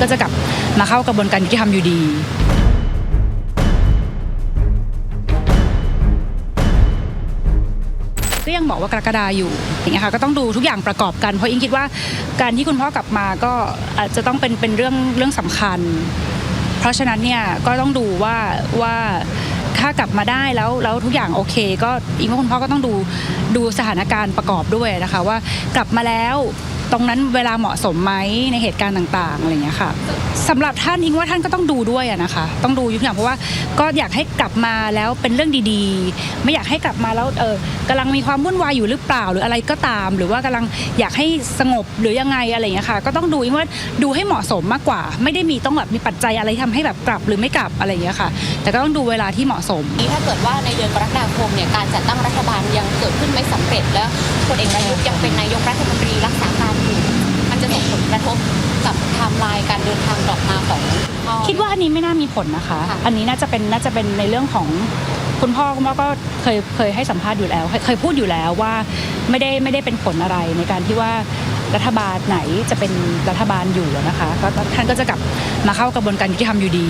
ก็จะกลับมาเข้ากระบวนการยุติธรรมอยู่ดีก็ยังบอกว่ากรกฎาอยู่อย่างเงี้ยค่ะก็ต้องดูทุกอย่างประกอบกัน เพราะอิงคิดว่าการที่คุณพ่อกลับมาก็อาจจะต้องเป็นเป็นเรื่องเรื่องสำคัญ เพราะฉะนั้นเนี่ยก็ต้องดูว่าว่าถ้ากลับมาได้แล้วแล้วทุกอย่างโอเค ก็อิงว่าคุณพ่อก็ต้องดูดูสถานการณ์ประกอบด้วยนะคะว่ากลับมาแล้ว ตรงนั้นเวลาเหมาะสมไหมในเหตุการณ์ต่างๆอะไรอย่างเงี้ยค่ะสำหรับท่านอิงว่าท่านก็ต้องดูด้วยอะนะคะ ต้องดูทุกอย่างเพราะว่าก็อยากให้กลับมาแล้วเป็นเรื่องดีๆ ไม่อยากให้กลับมาแล้วเออกำลังมีความวุ่นวายอยู่หรือเปล่าหรืออะไรก็ตาม หรือว่ากำลังอยากให้สงบหรือยังไงอะไรอย่างเงี้ยค่ะ ก็ต้องดูอิงว่าดูให้เหมาะสมมากกว่า ไม่ได้มีต้องแบบมีปัจจัยอะไรที่ทำให้แบบกลับหรือไม่กลับอะไรอย่างเงี้ยค่ะ แต่ก็ต้องดูเวลาที่เหมาะสมนี้ถ้าเกิดว่าในเดือนกรกฎาคมเนี่ยการจัดตั้งรัฐบาลยังเกิดขึ้นไม่สำเร็จแล้วพลเอกประยุทธ์ยังเป็นนายกรัฐมนตรีรักษาการ การเดินทางกลับมาของพ่อ คิดว่าอันนี้ไม่น่ามีผลนะคะ ค่ะ อันนี้น่าจะเป็นน่าจะเป็นในเรื่องของคุณพ่อคุณพ่อก็เคยเคยให้สัมภาษณ์อยู่แล้วเคยเคยพูดอยู่แล้วว่าไม่ได้ไม่ได้เป็นผลอะไรในการที่ว่ารัฐบาลไหนจะเป็นรัฐบาลอยู่อะนะคะก็ท่านก็จะกลับมาเข้ากระบวนการยุติธรรมอยู่ดี